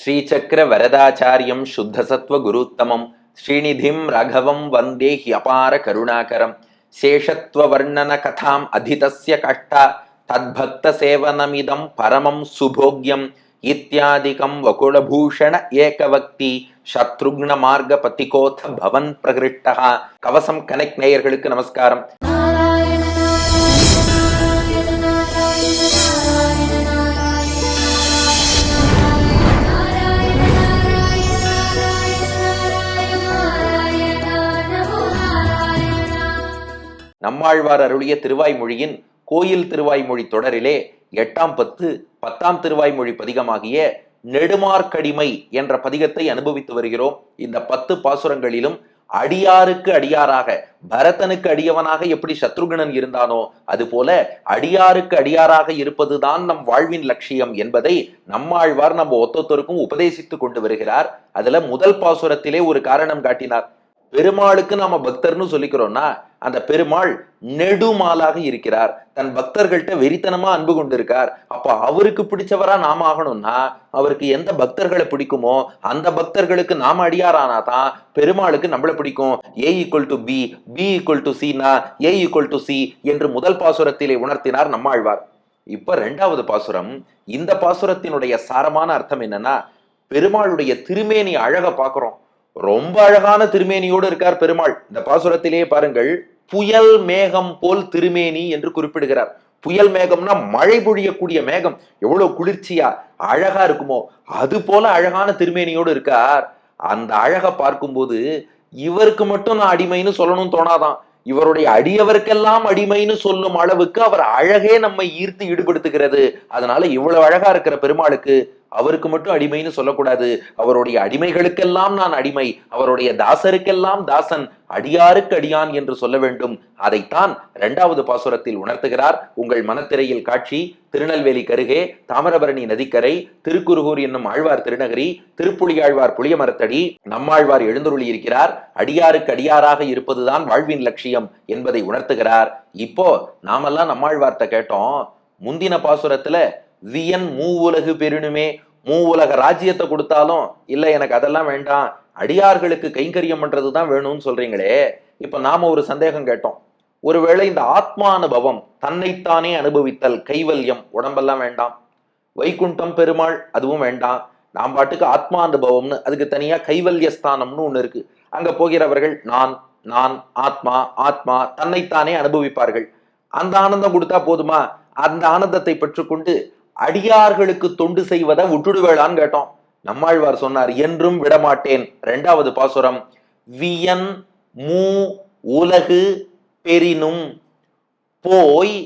ஸ்ரீசக்கர வரதாச்சாரியம் சுத்தசத்வ குருத்தமம். ஸ்ரீநிதிம் ரகவம் வந்தே ஹியபார கருணாகரம். சேஷத்வ வர்ணன கதாம் அதிதஸ்ய கஷ்டா. தத்பக்த சேவனமிதம் பரமம் சுபோக்யம். இத்தியாதிகம் வகுலபூஷண ஏகவக்தி சத்ருக்ன மார்க பதிகோத பவன் பிரகிருஷ்டா. கவசம் கனெக்ட் நேயர்களுக்கு நமஸ்காரம். நம்மாழ்வார் அருளிய திருவாய்மொழியின் கோயில் திருவாய்மொழி தொடரிலே எட்டாம் பத்து பத்தாம் திருவாய்மொழி பதிகமாகிய நெடுமார்க்கடிமை என்ற பதிகத்தை அனுபவித்து வருகிறோம். இந்த பத்து பாசுரங்களிலும் அடியாருக்கு அடியாராக பரதனுக்கு அடியவனாக எப்படி சத்ருகணன் இருந்தானோ அதுபோல அடியாருக்கு அடியாராக இருப்பதுதான் நம் வாழ்வின் லட்சியம் என்பதை நம்மாழ்வார் நம்ம ஒத்தொத்தருக்கும் உபதேசித்து கொண்டு வருகிறார். அதுல முதல் பாசுரத்திலே ஒரு காரணம் காட்டினார். பெருமாளுக்கு நாம பக்தர்னு சொல்லிக்கிறோம்னா அந்த பெருமாள் நெடுமாலாக இருக்கிறார். தன் பக்தர்கள்ட்ட வெறித்தனமா அன்பு கொண்டிருக்கார். அப்ப அவருக்கு பிடிச்சவரா நாம ஆகணும்னா அவருக்கு எந்த பக்தர்களை பிடிக்குமோ அந்த பக்தர்களுக்கு நாம அடியாரானா தான் பெருமாளுக்கு நம்மள பிடிக்கும். A equal to B B equal to சினா A equal to C என்று முதல் பாசுரத்திலே உணர்த்தினார் நம்மாழ்வார். இப்ப ரெண்டாவது பாசுரம் இந்த பாசுரத்தினுடைய சாரமான அர்த்தம் என்னன்னா பெருமாளுடைய திருமேனி அழக பாக்குறோம் ரொம்ப அழகான திருமேனியோடு இருக்கார் பெருமாள். இந்த பாசுரத்திலேயே பாருங்கள் புயல் மேகம் போல் திருமேனி என்று குறிப்பிடுகிறார். புயல் மேகம்னா மழை பொழியக்கூடிய மேகம். எவ்வளவு குளிர்ச்சியா அழகா இருக்குமோ. அது போல அழகான திருமேனியோடு இருக்கார். அந்த அழகை பார்க்கும்போது இவருக்கு மட்டும் நான் அடிமைன்னு சொல்லணும்னு தோணாதான். இவருடைய அடியவருக்கெல்லாம் அடிமைன்னு சொல்லும் அளவுக்கு அவர் அழகே நம்மை ஈர்த்து ஈடுபடுத்துகிறது. அதனால இவ்வளவு அழகா இருக்கிற பெருமாளுக்கு அவருக்கு மட்டும் அடிமைன்னு சொல்லக்கூடாது. அவருடைய அடிமைகளுக்கெல்லாம் நான் அடிமை. அவருடைய தாசருக்கெல்லாம் தாசன் அடியாருக்கு அடியான் என்று சொல்ல வேண்டும். அதைத்தான் இரண்டாவது பாசுரத்தில் உணர்த்துகிறார். உங்கள் மனத்திரையில் காட்சி திருநெல்வேலி கருகே தாமிரபரணி நதிக்கரை திருக்குறுகூர் என்னும் ஆழ்வார் திருநகரி திருப்புலியாழ்வார் புளியமரத்தடி நம்மாழ்வார் எழுந்தருளி இருக்கிறார். அடியாருக்கு அடியாராக இருப்பதுதான் வாழ்வின் லட்சியம் என்பதை உணர்த்துகிறார். இப்போ நாமெல்லாம் நம்மாழ்வார்த்த கேட்டோம். முந்தின பாசுரத்துல வியன் மூவுலகு பெருணுமே மூவுலக ராஜ்யத்தை கொடுத்தாலும் இல்லை எனக்கு அதெல்லாம் வேண்டாம். அடியார்களுக்கு கைங்கரியம் பண்றதுதான் வேணும்னு சொல்றீங்களே. இப்ப நாம ஒரு சந்தேகம் கேட்டோம். ஒருவேளை இந்த ஆத்மானுபவம் தன்னைத்தானே அனுபவித்தல் கைவல்யம் உடம்பெல்லாம் வேண்டாம். வைகுண்டம் பெருமாள் அதுவும் வேண்டாம். நாம் பாட்டுக்கு ஆத்மானுபவம்னு அதுக்கு தனியா கைவல்ய ஸ்தானம்னு ஒண்ணு இருக்கு. அங்க போகிறவர்கள் நான் நான் ஆத்மா ஆத்மா தன்னைத்தானே அனுபவிப்பார்கள். அந்த ஆனந்தம் கொடுத்தா போதுமா? அந்த ஆனந்தத்தை பெற்றுக்கொண்டு அடியார்களுக்கு தொண்டு செய்வதை விட்டுடுவேளான்னு கேட்டோம். நம்மாழ்வார் சொன்னார் என்றும் விடமாட்டேன். இரண்டாவது பாசுரம் வியன் மூ உலகு பெரினும் போய்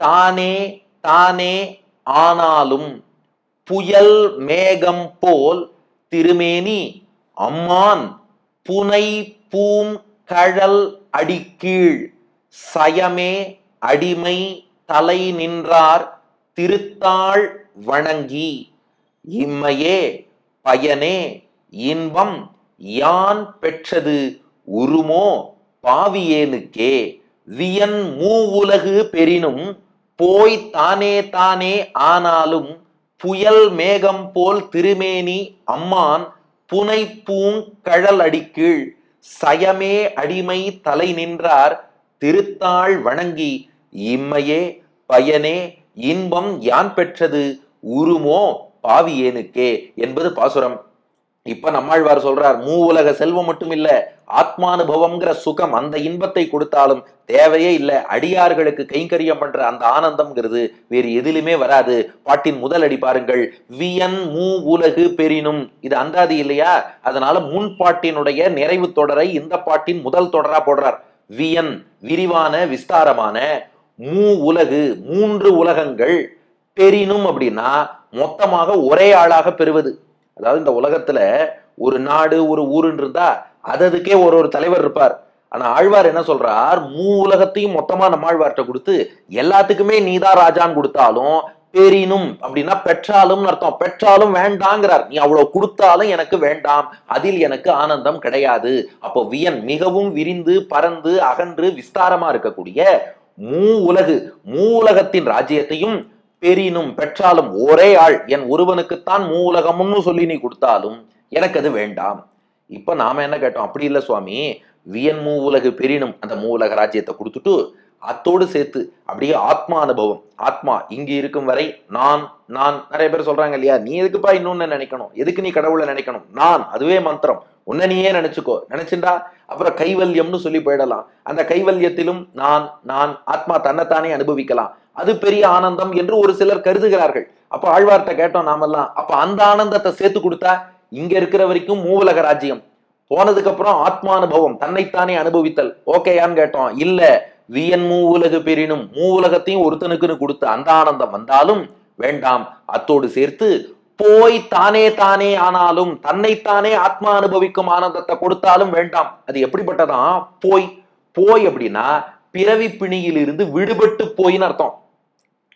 தானே தானே ஆனாலும் புயல் மேகம் போல் திருமேனி அம்மான் புனை பூம் கழல் அடிக்கீழ் சயமே அடிமை தலை நின்றார் திருத்தாள் வணங்கி இம்மையே பயனே இன்பம் யான் பெற்றது உருமோ பாவியேனுக்கே. வியன் மூவுலகு பெரினும் போய் தானே தானே ஆனாலும் புயல் மேகம் போல் திருமேனி அம்மான் புனை பூங் கழல் அடிக்கீழ் சயமே அடிமை தலை நின்றார். திருத்தாள் வணங்கி இம்மையே பயனே இன்பம் யான் பெற்றது? உருமோ பாவியேனுக்கே? என்பது பாசுரம். இப்ப நம்மாழ்வார் சொல்றார் மூ உலக செல்வம் மட்டும் இல்ல ஆத்மானுபவம்ங்கிற சுகம் அந்த இன்பத்தை கொடுத்தாலும் தேவையே இல்லை. அடியார்களுக்கு கைங்கரியம் பண்ற அந்த ஆனந்தம்ங்கிறது வேறு எதிலுமே வராது. பாட்டின் முதல் அடி பாருங்கள் வியன் மூ உலகு பெரினும் இது அந்தாதி இல்லையா? அதனால முன் பாட்டினுடைய நிறைவு தொடரை இந்த பாட்டின் முதல் தொடரா போடுறார். வியன் விரிவான விஸ்தாரமான மூ உலகு மூன்று உலகங்கள் பெரினும் அப்படின்னா மொத்தமாக ஒரே ஆளாக பெறுவது. அதாவது இந்த உலகத்துல ஒரு நாடு ஒரு ஊருன்னு இருந்தா அததுக்கே ஒரு ஒரு தலைவர் இருப்பார். ஆனா ஆழ்வார் என்ன சொல்றார்? மூ உலகத்தையும் மொத்தமா நம்ம ஆழ்வார்ட்ட கொடுத்து எல்லாத்துக்குமே நீதான் ராஜான்னு கொடுத்தாலும் பெரினும் அப்படின்னா பெற்றாலும் அர்த்தம். பெற்றாலும் வேண்டாங்கிறார். நீ அவ்வளவு கொடுத்தாலும் எனக்கு வேண்டாம். அதில் எனக்கு ஆனந்தம் கிடையாது. அப்போ வியன் மிகவும் விரிந்து பறந்து அகன்று விஸ்தாரமா இருக்கக்கூடிய மூ உலகு மூ உலகத்தின் ராஜ்யத்தையும் பெரினும் பெற்றாலும் ஒரே ஆள். என் ஒருவனுக்குத்தான் மூ உலகம்னு சொல்லி நீ கொடுத்தாலும் எனக்கு அது வேண்டாம். இப்ப நாம என்ன கேட்டோம்? அப்படி இல்ல சுவாமி. வியன் மூ உலகு பெரினும் அந்த மூ உலக ராஜ்யத்தை கொடுத்துட்டு அத்தோடு சேர்த்து அப்படியே ஆத்மா அனுபவம். ஆத்மா இங்கு இருக்கும் வரை நான் நான் நிறைய பேர் சொல்றாங்க இல்லையா? நீ எதுக்குப்பா இன்னொன்னு நினைக்கணும்? எதுக்கு நீ கடவுளை நினைக்கணும்? நான் அதுவே மந்திரம். உன்னை நீயே நினைச்சுக்கோ. நினைச்சுண்டா அப்புறம் கைவல்யம்னு சொல்லி போயிடலாம். அந்த கைவல்யத்திலும் நான் நான் ஆத்மா தன்னைத்தானே அனுபவிக்கலாம். அது பெரிய ஆனந்தம் என்று ஒரு சிலர் கருதுகிறார்கள். அப்ப ஆழ்வார்ட்ட கேட்டோம் நாமெல்லாம் அப்ப அந்த ஆனந்தத்தை சேர்த்து கொடுத்தா இங்க இருக்கிற வரைக்கும் மூவலக ராஜ்யம். போனதுக்கு அப்புறம் ஆத்மானுபவம் தன்னைத்தானே அனுபவித்தல். ஓகேயான்னு கேட்டோம். இல்ல வியன் மூ உலகு பெரினும் மூ உலகத்தையும் ஒருத்தனுக்குன்னு கொடுத்து அந்த ஆனந்தம் வந்தாலும் வேண்டாம். அத்தோடு சேர்த்து போய் தானே தானே ஆனாலும் தன்னைத்தானே ஆத்மா அனுபவிக்கும் ஆனந்தத்தை கொடுத்தாலும் வேண்டாம். அது எப்படிப்பட்டதான் போய். போய் அப்படின்னா பிறவி பிணியிலிருந்து விடுபட்டு போயின்னு அர்த்தம்.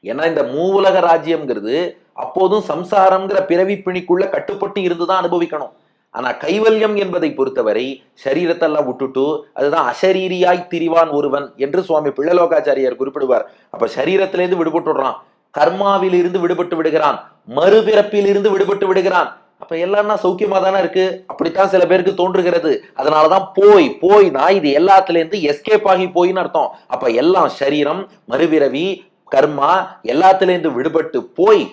ஏன்னா இந்த மூவுலக ராஜ்யம்ங்கிறது அப்போதும் சம்சாரம்ங்கிற பிறவி பிணிக்குள்ள கட்டுப்பட்டு இருந்துதான் அனுபவிக்கணும். ஆனா கைவல்யம் என்பதை பொறுத்தவரை சரீரத்தெல்லாம் விட்டுட்டு அதுதான் அசரீரியாய் திரிவான் ஒருவன் என்று சுவாமி பிள்ளலோகாச்சாரியார் குறிப்பிடுவார். அப்ப சரீரத்திலிருந்து விடுபட்டுடுறான். கர்மாவிலிருந்து விடுபட்டு விடுகிறான். மறுபிறப்பிலிருந்து விடுபட்டு விடுகிறான். அப்ப எல்லாம்னா சௌக்கியமா தானே இருக்கு? அப்படித்தான் சில பேருக்கு தோன்றுகிறது. அதனாலதான் போய் போய் நான் இது எல்லாத்துல இருந்து எஸ்கேப் ஆகி போயின்னு அர்த்தம். அப்ப எல்லாம் சரீரம் மறுபிறவி கர்மா எல்லாத்துல இருந்து விடுபட்டு போய்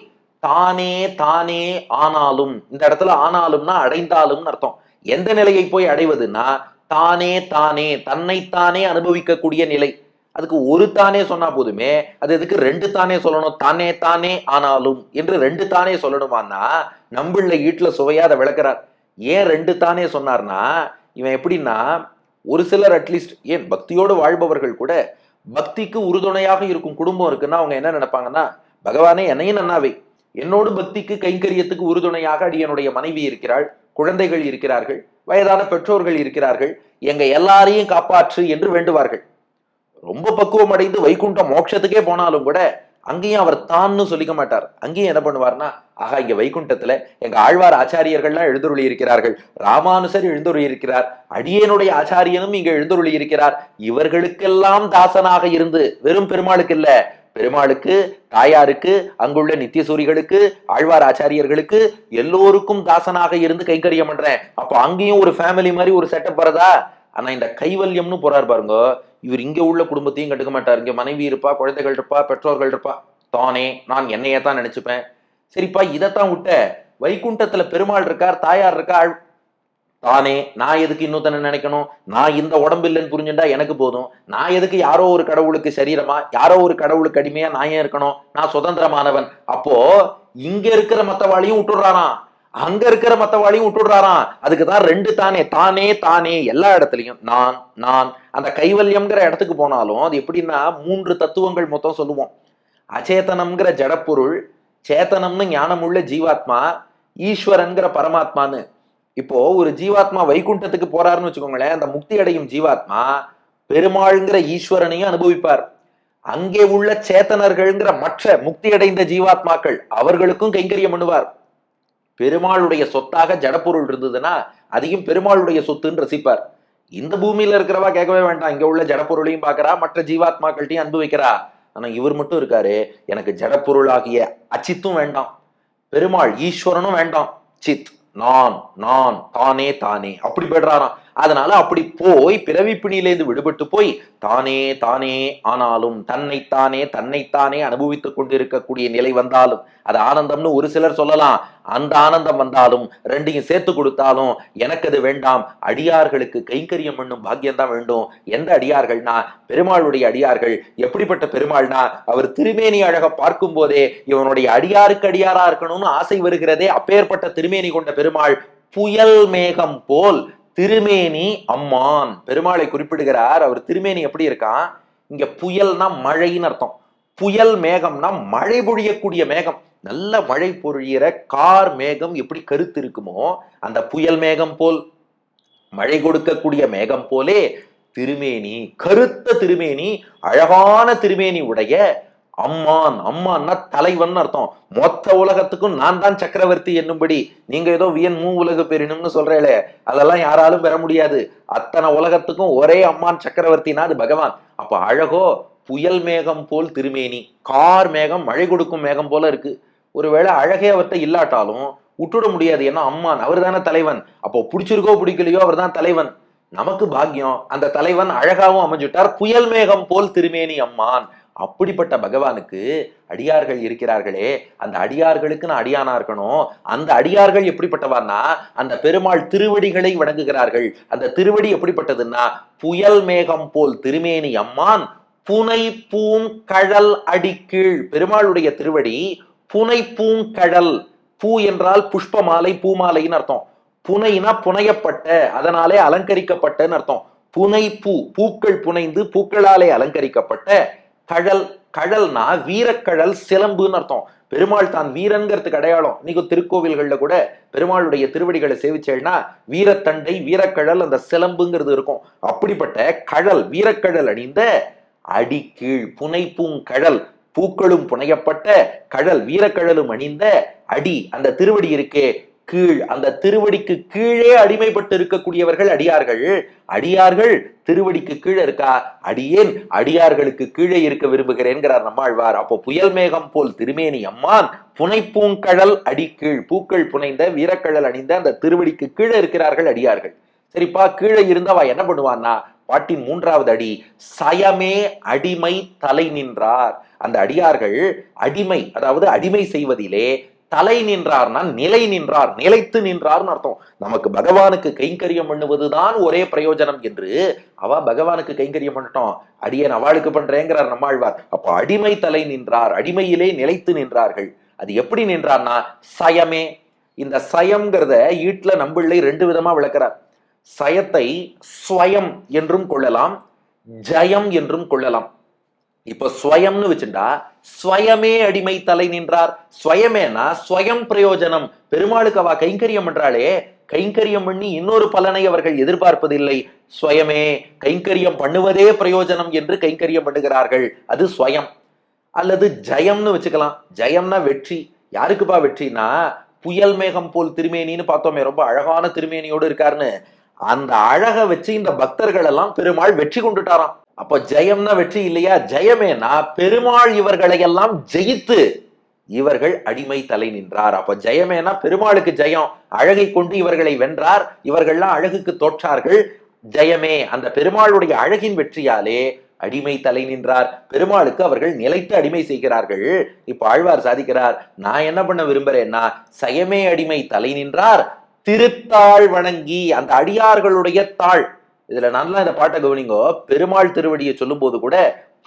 தானே தானே ஆனாலும் இந்த இடத்துல ஆனாலும்னா அடைந்தாலும்னு அர்த்தம். எந்த நிலையை போய் அடைவதுன்னா தானே தானே தன்னைத்தானே அனுபவிக்கக்கூடிய நிலை. அதுக்கு ஒரு தானே சொன்னா போதுமே அது எதுக்கு ரெண்டு தானே சொல்லணும்? தானே தானே ஆனாலும் என்று ரெண்டு தானே சொல்லணுமான்னா நம்பிள்ள ஈட்டுல சுவையாத விளக்குறார். ஏன் ரெண்டு தானே சொன்னார்னா இவன் எப்படின்னா ஒரு சிலர் அட்லீஸ்ட் ஏன் பக்தியோடு வாழ்பவர்கள் கூட பக்திக்கு உறுதுணையாக இருக்கும் குடும்பம் இருக்குன்னா அவங்க என்ன நினைப்பாங்கன்னா பகவானே என்னையும் நன்னாவை. என்னோடு பக்திக்கு கைங்கரியத்துக்கு உறுதுணையாக அடியனுடைய மனைவி இருக்கிறாள் குழந்தைகள் இருக்கிறார்கள் வயதான பெற்றோர்கள் இருக்கிறார்கள் எங்க எல்லாரையும் காப்பாற்று என்று வேண்டுவார்கள். ரொம்ப பக்குவம் அடைந்து வைகுண்ட மோட்சத்துக்கே போனாலும் கூட அங்கேயும் அவர் தான்னு சொல்லிக்க மாட்டார். அங்கேயும் என்ன பண்ணுவார்னா ஆகா இங்க வைகுண்டத்துல எங்க ஆழ்வார் ஆச்சாரியர்கள்லாம் எழுந்துருளி இருக்கிறார்கள் ராமானுசர் எழுந்துருளி இருக்கிறார் அடியேனுடைய ஆச்சாரியனும் இங்க எழுந்துருளி இருக்கிறார் இவர்களுக்கெல்லாம் தாசனாக இருந்து வெறும் பெருமாளுக்கு இல்ல பெருமாளுக்கு தாயாருக்கு அங்குள்ள நித்தியசூரிகளுக்கு ஆழ்வார் ஆச்சாரியர்களுக்கு எல்லோருக்கும் தாசனாக இருந்து கைங்கரியம் பண்றேன். அப்போ அங்கேயும் ஒரு ஃபேமிலி மாதிரி ஒரு செட்டப் வரதா? ஆனா இந்த கைவல்யம்னு போறாரு பாருங்க. இவர் இங்க உள்ள குடும்பத்தையும் கட்டுக்க மாட்டார். இங்க மனைவி இருப்பா குழந்தைகள் இருப்பா பெற்றோர்கள் இருப்பா. தானே நான் என்னையே தான் நினைச்சுப்பேன். சரிப்பா இதைத்தான் விட்ட. வைகுண்டத்துல பெருமாள் இருக்கார் தாயார் இருக்காள் தானே நான் எதுக்கு இன்னொருத்தனை நினைக்கணும்? நான் இந்த உடம்பு இல்லைன்னு புரிஞ்சுட்டா எனக்கு போதும். நான் எதுக்கு யாரோ ஒரு கடவுளுக்கு சரீரமா யாரோ ஒரு கடவுளுக்கு அடிமையா நான் ஏன் இருக்கணும்? நான் சுதந்திரமானவன். அப்போ இங்க இருக்கிற மத்தவாளையும் விட்டுடுறாராம். அங்க இருக்கிற மத்தவாளையும் விட்டுடுறாராம். அதுக்கு தான் ரெண்டு தானே தானே தானே எல்லா இடத்துலையும் நான் நான். அந்த கைவல்யம்ங்கிற இடத்துக்கு போனாலும் அது எப்படின்னா மூன்று தத்துவங்கள் மொத்தம் சொல்லுவோம். அச்சேதனம்ங்கிற ஜடப்பொருள் சேத்தனம்னு ஞானமுள்ள ஜீவாத்மா ஈஸ்வரன்கிற பரமாத்மான்னு. இப்போ ஒரு ஜீவாத்மா வைகுண்டத்துக்கு போறாருன்னு வச்சுக்கோங்களேன் அந்த முக்தி அடையும் ஜீவாத்மா பெருமாள்ங்கிற ஈஸ்வரனையும் அனுபவிப்பார். அங்கே உள்ள சேத்தனர்கள்ங்கிற மற்ற முக்தி அடைந்த ஜீவாத்மாக்கள் அவர்களுக்கும் கைங்கரியம் பண்ணுவார். பெருமாளுடைய சொத்தாக ஜடப்பொருள் இருந்ததுன்னா அதையும் பெருமாளுடைய சொத்துன்னு ரசிப்பார். இந்த பூமியில இருக்கிறவா கேட்கவே வேண்டாம். இங்க உள்ள ஜடப்பொருளையும் பாக்குறா மற்ற ஜீவாத்மாக்கள்ட்டையும் அனுபவிக்கிறா. ஆனா இவர் மட்டும் இருக்காரு. எனக்கு ஜடப்பொருளாகிய அச்சித்தும் வேண்டாம். பெருமாள் ஈஸ்வரனும் வேண்டாம். சித். நான் நான் தானே தானே. அப்படி போயிடுறாராம். அதனால அப்படி போய் பிறவி பிணியிலேருந்து விடுபட்டு போய் தானே தானே ஆனாலும் தன்னைத்தானே தன்னைத்தானே அனுபவித்துக் கொண்டிருக்கக்கூடிய நிலை வந்தாலும் அது ஆனந்தம்னு ஒரு சிலர் சொல்லலாம். அந்த ஆனந்தம் வந்தாலும் ரெண்டையும் சேர்த்து கொடுத்தாலும் எனக்கு அது வேண்டாம் அடியார்களுக்கு கைங்கரியம் பண்ணும் பாக்கியம்தான் வேண்டும். எந்த அடியார்கள்னா பெருமாளுடைய அடியார்கள். எப்படிப்பட்ட பெருமாள்னா அவர் திருமேனி அழக பார்க்கும் போதே இவனுடைய அடியாருக்கு அடியாரா இருக்கணும்னு ஆசை வருகிறதே அப்பேற்பட்ட திருமேனி கொண்ட பெருமாள் புயல் மேகம் போல். திருமேனி அம்மான். பெருமாளை குறிப்பிடுகிறார். அவர் திருமேனி எப்படி இருக்கான்? இங்க புயல்னா மழைன்னு அர்த்தம். புயல் மேகம்னா மழை பொழியக்கூடிய மேகம். நல்ல மழை பொழியிற கார் மேகம் எப்படி கருத்து இருக்குமோ அந்த புயல் மேகம் போல் மழை கொடுக்கக்கூடிய மேகம் போலே திருமேனி கருத்த திருமேனி அழகான திருமேனி உடைய அம்மான் அம்மான்னா தலைவன் அர்த்தம். மொத்த உலகத்துக்கும் நான் தான் சக்கரவர்த்தி என்னும்படி. நீங்க ஏதோ வியன் மூ உலக பெரியணும்னு சொல்றேளே அதெல்லாம் யாராலும் பெற முடியாது. அத்தனை உலகத்துக்கும் ஒரே அம்மான் சக்கரவர்த்தினா அது பகவான். அப்ப அழகோ புயல் மேகம் போல் திருமேனி கார் மேகம் மழை கொடுக்கும் மேகம் போல இருக்கு. ஒருவேளை அழகே அவர்கிட்ட இல்லாட்டாலும் விட்டுட முடியாது. ஏன்னா அம்மான் அவர் தானே தலைவன். அப்போ பிடிச்சிருக்கோ பிடிக்கலையோ அவர் தான் தலைவன். நமக்கு பாக்கியம். அந்த தலைவன் அழகாவும் அமைஞ்சுட்டார். புயல் மேகம் போல் திருமேனி அம்மான். அப்படிப்பட்ட பகவானுக்கு அடியார்கள் இருக்கிறார்களே அந்த அடியார்களுக்கு நான் அடியானா இருக்கணும். அந்த அடியார்கள் எப்படிப்பட்டவான்னா அந்த பெருமாள் திருவடிகளை வணங்குகிறார்கள். அந்த திருவடி எப்படிப்பட்டதுன்னா புயல் மேகம் போல் திருமேனி அம்மான் புனை பூங்கழல் அடிக்கீழ். பெருமாளுடைய திருவடி புனை பூங்கழல் பூ என்றால் புஷ்பமாலை பூமாலைன்னு அர்த்தம். புனைனா புனையப்பட்ட அதனாலே அலங்கரிக்கப்பட்டன்னு அர்த்தம். புனை பூ பூக்கள் புனைந்து பூக்களாலே அலங்கரிக்கப்பட்ட கழல் கழல்னா வீரக்கழல் சிலம்புன்னு அர்த்தம். பெருமாள் தான் வீரன்கிறதுக்கு அடையாளம். இன்னைக்கு திருக்கோவில்கள்ல கூட பெருமாளுடைய திருவடிகளை சேவிச்சேன்னா வீரத்தண்டை வீரக்கழல் அந்த சிலம்புங்கிறது இருக்கும். அப்படிப்பட்ட கழல் வீரக்கழல் அணிந்த அடிக்கீழ் புனைப்பூங்கழல் பூக்களும் புனையப்பட்ட கழல் வீரக்கழலும் அணிந்த அடி அந்த திருவடி இருக்கே. கீழ் அந்த திருவடிக்கு கீழே அடிமைப்பட்டு இருக்கக்கூடியவர்கள் அடியார்கள். அடியார்கள் திருவடிக்கு கீழே இருக்கா? அடியேன் அடியார்களுக்கு கீழே இருக்க விரும்புகிறேன்கிறார் நம்மாழ்வார். அப்போ புயல் மேகம் போல் திருமேனி அம்மான் புனைப்பூங்கழல் அடி கீழ் பூக்கள் புனைந்த வீரக்கழல் அணிந்த அந்த திருவடிக்கு கீழே இருக்கிறார்கள் அடியார்கள். சரிப்பா கீழே இருந்தவா என்ன பண்ணுவான்னா பாட்டின் மூன்றாவது அடி சயமே அடிமை தலை நின்றார். அந்த அடியார்கள் அடிமை அதாவது அடிமை செய்வதிலே தலை நின்றார்னா நிலை நின்றார் நிலைத்து நின்றார்னு அர்த்தம். நமக்கு பகவானுக்கு கைங்கரியம் பண்ணுவதுதான் ஒரே பிரயோஜனம் என்று அவ பகவானுக்கு கைங்கரியம் பண்ணட்டும். அடியேன் அவளுக்கு பண்றேங்கிறார் நம்மாழ்வார் அப்போ அடிமை தலை நின்றார் அடிமையிலே நிலைத்து நின்றார்கள். அது எப்படி நின்றார்னா சயமே. இந்த சயம்ங்கிறத ஈட்ல நம்பிள்ளை ரெண்டு விதமா விளக்குறார். சயத்தை ஸ்வயம் என்றும் கொள்ளலாம் ஜயம் என்றும் கொள்ளலாம். இப்ப ஸ்வயம்னு வச்சுட்டா ஸ்வயமே அடிமை தலை நின்றார். ஸ்வயமேனா ஸ்வயம் பிரயோஜனம். பெருமாளுக்கு அவ கைங்கரியம் என்றாலே கைங்கரியம் பண்ணி இன்னொரு பலனை அவர்கள் எதிர்பார்ப்பதில்லை. ஸ்வயமே கைங்கரியம் பண்ணுவதே பிரயோஜனம் என்று கைங்கரியம் பண்ணுகிறார்கள். அது ஸ்வயம். அல்லது ஜயம்னு வச்சுக்கலாம். ஜயம்னா வெற்றி. யாருக்குப்பா வெற்றினா புயல் மேகம் போல் திருமேனின்னு பார்த்தோமே ரொம்ப அழகான திருமேனியோடு இருக்காருன்னு. அந்த அழகை வச்சு இந்த பக்தர்கள் எல்லாம் பெருமாள் வெற்றி கொண்டுட்டாராம். அப்போ ஜெயம்னா வெற்றி இல்லையா? ஜெயமேனா பெருமாள் இவர்களை எல்லாம் ஜெயித்து இவர்கள் அடிமை தலை நின்றார். அப்ப ஜெயமேனா பெருமாளுக்கு ஜெயம். அழகை கொண்டு இவர்களை வென்றார். இவர்கள்லாம் அழகுக்கு தோற்றார்கள். ஜெயமே. அந்த பெருமாளுடைய அழகின் வெற்றியாலே அடிமை தலை நின்றார். பெருமாளுக்கு அவர்கள் நிலைத்து அடிமை செய்கிறார்கள். இப்ப ஆழ்வார் சாதிக்கிறார் நான் என்ன பண்ண விரும்புறேன்னா சயமே அடிமை தலை நின்றார். திருத்தாள் வணங்கி அந்த அடியார்களுடைய தாள் இதுல நல்லா இந்த பாட்டை கவனிங்கோ. பெருமாள் திருவடியை சொல்லும் போது கூட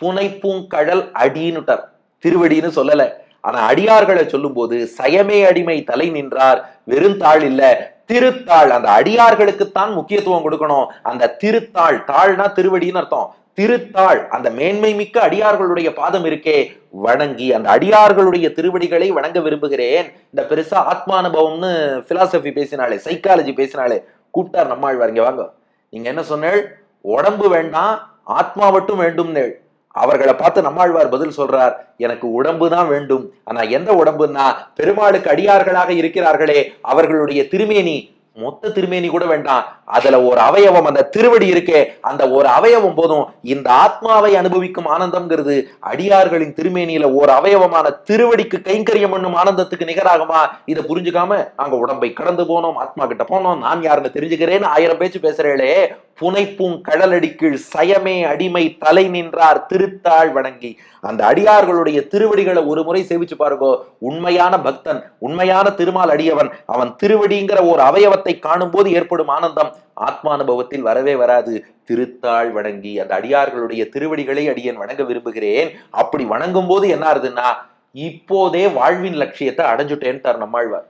புனைப்பூங்கடல் அடின்னுட்டார். திருவடின்னு சொல்லல. ஆனா அடியார்களை சொல்லும் போது சயமே அடிமை தலை நின்றார் வெறும் தாள் இல்ல திருத்தாள். அந்த அடியார்களுக்குத்தான் முக்கியத்துவம் கொடுக்கணும். அந்த திருத்தாள் தாள்னா திருவடின்னு அர்த்தம். திருத்தாள் அந்த மேன்மை மிக்க அடியார்களுடைய பாதம் இருக்கே வணங்கி அந்த அடியார்களுடைய திருவடிகளை வணங்க விரும்புகிறேன். இந்த பெருசா ஆத்மானுபவம்னு பிலாசபி பேசினாலே சைக்காலஜி பேசினாலே கூப்பிட்டார் நம்மாழ்வார். இங்க வாங்க. நீங்க என்ன சொன்னேள்? உடம்பு வேண்டாம் ஆத்மா மட்டும் வேண்டும்னேள். அவர்களை பார்த்து நம்மாழ்வார் பதில் சொல்றார் எனக்கு உடம்பு தான் வேண்டும். ஆனா எந்த உடம்புன்னா பெருமாளுக்கு அடியார்களாக இருக்கிறார்களே அவர்களுடைய திருமேனி மொத்த திருமேனி கூட வேண்டாம். அதுல ஒரு அவயவம் அந்த திருவடி இருக்கே அந்த ஒரு அவயவம் போதும். இந்த ஆத்மாவை அனுபவிக்கும் ஆனந்தம்ங்கிறது அடியார்களின் திருமேனியில ஒரு அவயவமான திருவடிக்கு கைங்கரியம் பண்ணும் ஆனந்தத்துக்கு நிகராகுமா? இதை புரிஞ்சுக்காம அங்க உடம்பை கடந்து போனோம் ஆத்மா கிட்ட போனோம். நான் யாருன்னு தெரிஞ்சுக்கிறேன்னு ஆயிரம் பேச்சு பேசுறேளே. புனைப்பூங் கடலடிக்கீழ் சயமே அடிமை தலை நின்றார் திருத்தாள் வணங்கி. அந்த அடியார்களுடைய திருவடிகளை ஒரு முறை சேவிச்சு பாருங்கோ. உண்மையான பக்தன் உண்மையான திருமால் அடியவன் அவன் திருவடிங்கிற ஒரு அவயவத்தை காணும் போது ஏற்படும் ஆனந்தம். ஆத்மானுபவத்தில் வரவே வராது. திருத்தாள் வணங்கி அந்த அடியார்களுடைய திருவடிகளை அடியேன் வணங்க விரும்புகிறேன். அப்படி வணங்கும் போது என்ன ஆகுதுன்னா இப்போதே வாழ்வின் லட்சியத்தை அடைஞ்சுட்டேன்ட்டார் நம்மாழ்வார்.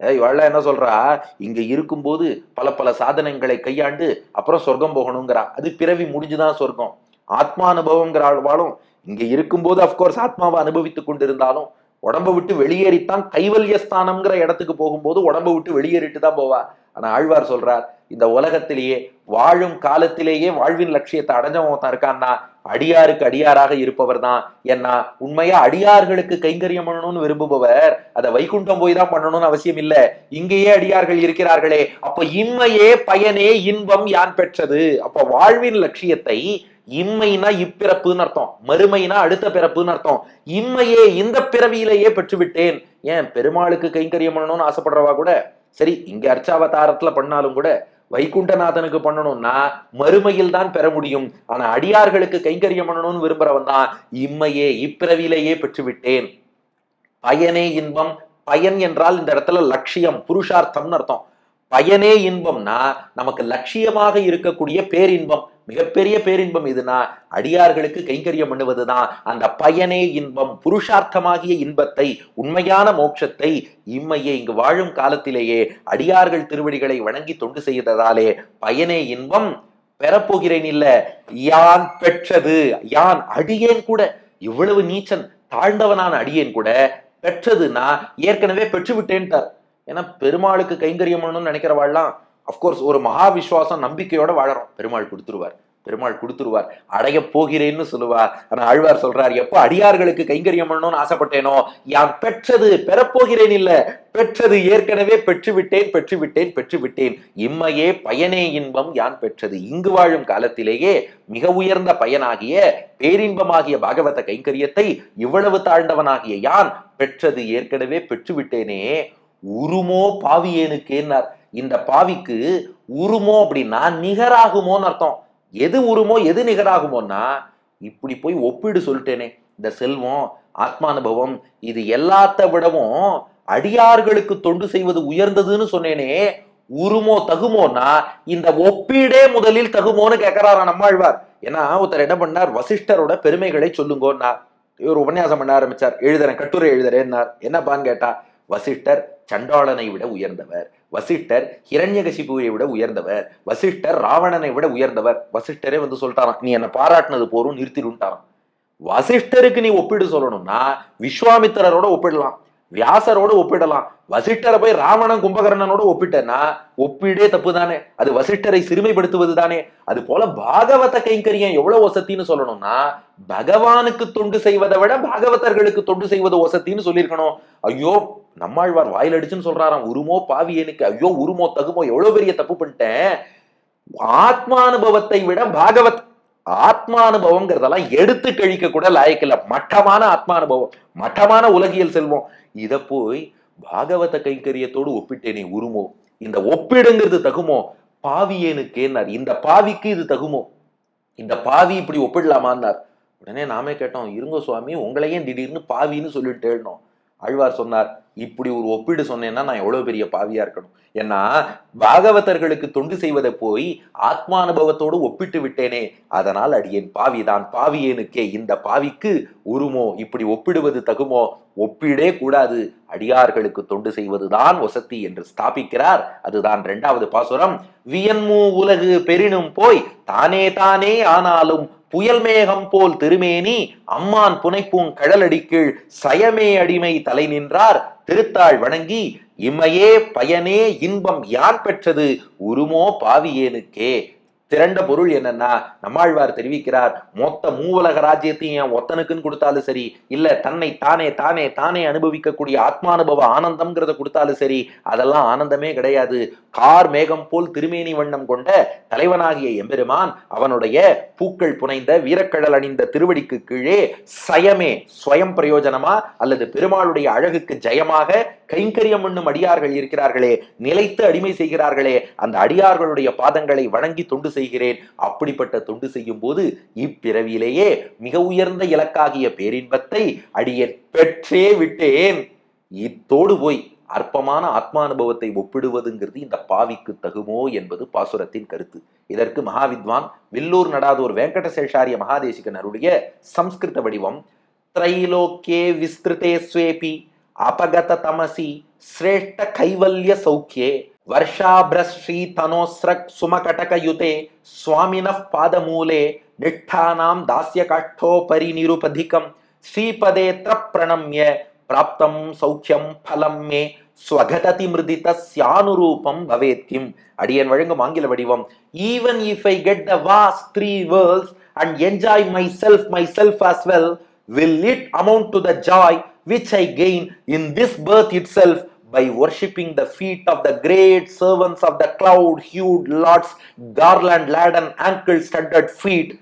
இவள என்ன சொல்றா? இங்க இருக்கும்போது பல பல சாதனங்களை கையாண்டு அப்புறம் சொர்க்கம் போகணுங்கிறா. அது பிறவி முடிஞ்சுதான் சொர்க்கம். ஆத்மானுபவங்கிற ஆழ்வாலும் இங்க இருக்கும்போது அப்கோர்ஸ் ஆத்மாவை அனுபவித்துக் கொண்டிருந்தாலும் உடம்ப விட்டு வெளியேறித்தான் கைவல்ய ஸ்தானம்ங்கிற இடத்துக்கு போகும்போது உடம்பை விட்டு வெளியேறிட்டு தான் போவா. ஆனால் ஆழ்வார் சொல்றார் இந்த உலகத்திலேயே வாழும் காலத்திலேயே வாழ்வின் லட்சியத்தை அடைஞ்சவன் தான் இருக்கான்னா அடியாருக்கு அடியாராக இருப்பவர் தான். ஏன்னா உண்மையா அடியார்களுக்கு கைங்கரியம் பண்ணணும்னு விரும்புபவர் அதை வைகுண்டம் போய் தான் பண்ணணும்னு அவசியம் இல்லை. இங்கேயே அடியார்கள் இருக்கிறார்களே அப்ப இன்மையே பயனே இன்பம் யான் பெற்றது? அப்ப வாழ்வின் லட்சியத்தை இம்மைனா இப்பிறப்புன்னு அர்த்தம் மறுமைனா அடுத்த பிறப்புன்னு அர்த்தம். இம்மையே இந்த பிறவியிலேயே பெற்றுவிட்டேன். ஏன் பெருமாளுக்கு கைங்கரியம் பண்ணணும்னு ஆசைப்படுறவா கூட? சரி இங்க அர்ச்சாவதாரத்துல பண்ணாலும் கூட வைகுண்டநாதனுக்கு பண்ணணும்னா மறுமையில் தான் பெற முடியும். ஆனா அடியார்களுக்கு கைங்கரியம் பண்ணணும்னு விரும்புறவன் தான் இம்மையே இப்பிறவியிலேயே பெற்றுவிட்டேன். பயனே இன்பம் பயன் என்றால் இந்த இடத்துல லட்சியம் புருஷார்த்தம்னு அர்த்தம். பயனே இன்பம்னா நமக்கு லட்சியமாக இருக்கக்கூடிய பேரின்பம். மிகப்பெரிய பேரின்பம் இதுனா அடியார்களுக்கு கைங்கரியம் பண்ணுவதுதான் அந்த பயனே இன்பம் புருஷார்த்தமாகிய இன்பத்தை உண்மையான மோட்சத்தை இம்மையே இங்கு வாழும் காலத்திலேயே அடியார்கள் திருவடிகளை வணங்கி தொண்டு செய்ததாலே பயனே இன்பம் பெறப்போகிறேன் இல்ல யான் பெற்றது யான் அடியேன் கூட இவ்வளவு நீச்சன் தாழ்ந்தவனான அடியேன் கூட பெற்றதுன்னா ஏற்கனவே பெற்று விட்டேன்ட்டார் ஏன்னா பெருமாளுக்கு கைங்கரியம் பண்ணணும்னு நினைக்கிறவாள்லாம் அஃப்கோர்ஸ் ஒரு மகாவிசுவாசம் நம்பிக்கையோட வாழறோம். பெருமாள் கொடுத்துருவார். பெருமாள் கொடுத்துருவார். அடைய போகிறேன்னு சொல்லுவார். ஆனா ஆழ்வார் சொல்றார் எப்போ அடியார்களுக்கு கைங்கரியம் பண்ணணும்னு ஆசைப்பட்டேனோ யான் பெற்றது பெறப்போகிறேன் இல்ல. பெற்றது ஏற்கனவே பெற்றுவிட்டேன் பெற்றுவிட்டேன் பெற்றுவிட்டேன். இம்மையே பயனே இன்பம் யான் பெற்றது. இங்கு வாழும் காலத்திலேயே மிக உயர்ந்த பயனாகிய பேரின்பமாகிய பாகவத கைங்கரியத்தை இவ்வளவு தாழ்ந்தவனாகிய யான் பெற்றது ஏற்கனவே பெற்றுவிட்டேனே. உருமோ பாவியேனுக்கேன்னார். இந்த பாவிக்கு உருமோ அப்படின்னா நிகராகுமோன்னு அர்த்தம். எது உருமோ எது நிகராகுமோன்னா இப்படி போய் ஒப்பீடு சொல்லிட்டேனே. இந்த செல்வம் ஆத்மானுபவம் இது எல்லாத்த விடவும் அடியார்களுக்கு தொண்டு செய்வது உயர்ந்ததுன்னு சொன்னேனே. உருமோ தகுமோன்னா இந்த ஒப்பீடே முதலில் தகுமோன்னு கேட்கிறாரா நம்மாழ்வார் ஏன்னா ஒருத்தர் என்ன பண்ணார்? வசிஷ்டரோட பெருமைகளை சொல்லுங்கன்னார். இவர் உபன்யாசம் பண்ண ஆரம்பிச்சார். எழுதுறேன் கட்டுரை எழுதுறேன்னார். என்னப்பான்னு கேட்டா வசிஷ்டர் சண்டாளனை விட உயர்ந்தவர். வசிஷ்டர் ஹிரண்யகசிபுவை விட உயர்ந்தவர். வசிஷ்டர் ராவணனை விட உயர்ந்தவர். வசிஷ்டரே வந்து சொல்லிட்டாராம் நீ என்ன பாராட்டினது போரும் நிறுத்திடுன்ட்டாராம். வசிஷ்டருக்கு நீ ஒப்பிடு சொல்லணும்னா விஸ்வாமித்திரரோட ஒப்பிடலாம். வியாசரோட ஒப்பிடலாம். வசிட்டரை போய் ராவணன் கும்பகர்ணனோட ஒப்பிட்டேன்னா ஒப்பீடே தப்பு தானே அது வசிட்டரை சிறுமைப்படுத்துவது தானே அது போல பாகவத கைங்கரியம் எவ்வளவு ஒசத்தின்னு சொல்லணும்னா பகவானுக்கு தொண்டு செய்வதை விட பாகவதர்களுக்கு தொண்டு செய்வது ஒசத்தின்னு சொல்லியிருக்கணும். ஐயோ நம்மாழ்வார் வாயில் அடிச்சுன்னு சொல்றாராம் உருமோ பாவியனுக்கு ஐயோ உருமோ தகுமோ எவ்வளவு பெரிய தப்பு பண்ணிட்டேன். ஆத்மானுபவத்தை விட பாகவத் ஆத்மானுபவங்கிறதெல்லாம் எடுத்து கழிக்க கூட லாயக்கில்ல மட்டமான ஆத்மானுபவம். மட்டமான உலகியல் செல்வம். இதை போய் பாகவத கைங்கரியத்தோடு ஒப்பிட்டேனே உருமோ? இந்த ஒப்பிடுங்கிறது தகுமோ? பாவியேனுக்கேன்னார் இந்த பாவிக்கு இது தகுமோ? இந்த பாவி இப்படி ஒப்பிடலாமான்னார். உடனே நாமே கேட்டோம் இருங்க சுவாமி உங்களையே திடீர்னு பாவின்னு சொல்லிட்டு எழுனோம் ஆழ்வார் சொன்னார் இப்படி ஒரு ஒப்பீடு சொன்னேன்னா நான் எவ்வளவு பெரிய பாவியா இருக்கணும்? ஏன்னா பாகவதர்களுக்கு தொண்டு செய்வதை போய் ஆத்மானுபவத்தோடு ஒப்பிட்டு விட்டேனே. அதனால் அடியேன் பாவிதான் பாவியேனுக்கே இந்த பாவிக்கு உருமோ? இப்படி ஒப்பிடுவது தகுமோ? ஒப்பிடே கூடாது. அடியார்களுக்கு தொண்டு செய்வதுதான் வசதி என்று ஸ்தாபிக்கிறார். அதுதான் இரண்டாவது பாசுரம். வியன்மூ உலகு பெரினும் போய் தானே தானே ஆனாலும் புயல் மேகம் போல் திருமேனி அம்மான் புனைப்பூங் கடலடிக்கீழ் சயமே அடிமை தலை நின்றார். திருத்தாள் வணங்கி இம்மையே பயனே இன்பம் யார் பெற்றது? உருமோ பாவியேனுக்கே. திரண்ட பொருள் என்னன்னா நம்மாழ்வார் தெரிவிக்கிறார் மொத்த மூவலக ராஜ்யத்தையும் என் ஒத்தனுக்குன்னு கொடுத்தாலும் சரி இல்ல தன்னை தானே தானே தானே அனுபவிக்கக்கூடிய ஆத்மானுபவ ஆனந்தம்ங்கிறத கொடுத்தாலும் சரி அதெல்லாம் ஆனந்தமே கிடையாது. கார் மேகம் போல் திருமேனி வண்ணம் கொண்ட தலைவனாகிய எம்பெருமான் அவனுடைய பூக்கள் புனைந்த வீரக்கடல் அணிந்த திருவடிக்கு கீழே சயமே ஸ்வயம் பிரயோஜனமா அல்லது பெருமாளுடைய அழகுக்கு ஜெயமாக கைங்கரியம் என்னும் அடியார்கள் இருக்கிறார்களே நிலைத்து அடிமை செய்கிறார்களே அந்த அடியார்களுடைய பாதங்களை வணங்கி தொண்டு செய்கிறேன். அப்படிப்பட்ட தொண்டு செய்யும் போது இப்பிறவியிலேயே மிக உயர்ந்த இலக்காகிய பேரின்பத்தை அடியேன் பெற்றே விட்டேன். இத்தோடு போய் அற்பமான ஆத்மானுபவத்தை ஒப்பிடுவதுங்கிறது இந்த பாவிக்கு தகுமோ என்பது பாசுரத்தின் கருத்து. இதற்கு மகாவித்வான் வில்லூர் நடாதோர் வெங்கடசேஷாரிய மகாதேசிகனருடைய சம்ஸ்கிருத வடிவம் திரைலோக்கே விஸ்திருதே ஸ்வேபி அபகத தமசி சிரேஷ்ட கைவல்ய சௌக்கியே வருஷாபிரஸ்ரீ தனோஸ்ரக் சுமகடகயுதே சுவாமின பாதமூலே நிஷ்டானாம் தாசிய காட்டோ பரிநிருபதிகம் ஸ்ரீபதேத்திர பிரணம்ய பிராப்தம் சௌக்கியம் பலம் மே ஸ்வகததி மிருதித சியானுரூபம் பவேத் கிம். அடியன் வழங்கும் ஆங்கில வடிவம். Even if I get the vast three worlds and enjoy myself myself as well will it amount to the joy which I gain in this birth itself by worshipping the feet of the great servants of the cloud hued lord's garland laden ankle standard feet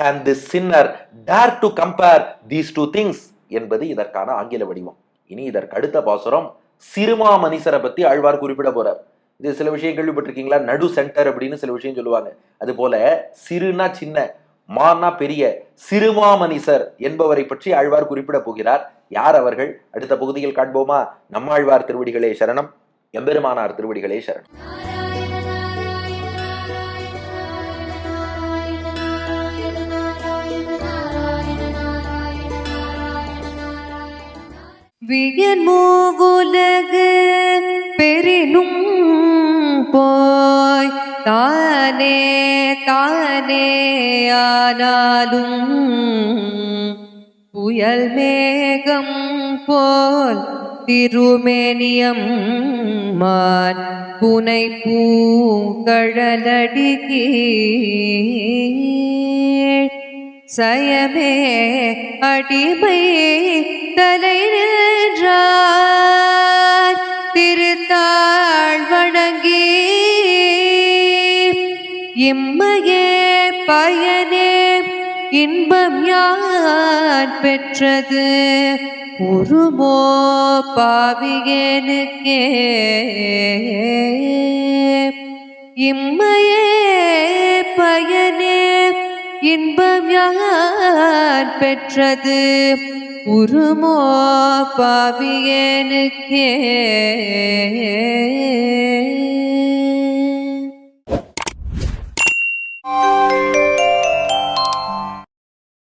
can the sinner dare to compare these two things என்பது இதற்கான ஆங்கில வடிவம். இனி இதற்கு அடுத்த பாசுரம் சிறுமா மனிசரை பத்தி ஆழ்வார் குறிப்பிட போறார். இது சில விஷயம் கேள்விப்பட்டிருக்கீங்களா? நடு சென்டர் அப்படின்னு சில விஷயம் சொல்லுவாங்க. அது போல சிறுனா சின்ன மானா பெரிய சிறுமா மனிசர் என்பவரை பற்றி ஆழ்வார் குறிப்பிட போகிறார். யார் அவர்கள்? அடுத்த பகுதியில் காண்போமா? நம்மாழ்வார் திருவடிகளே சரணம் எம்பெருமானார் திருவடிகளே சரணம். வியன் பெரினும் போய் தானே தானே ஆனாலும் புயல் மேகம் போல் திருமேனியம் மான் புனை பூங்கழலடிகீ சயமே அடிமை தலை நின்றார். திருத்தாள் வணங்கி இம்மையே பயனே இன்பம் யான் பெற்றது? உருமோ பாவியனுக்கே. இம்மையே பயனே இன்பம் யார் பெற்றது உருமோ பாவியனுக்கே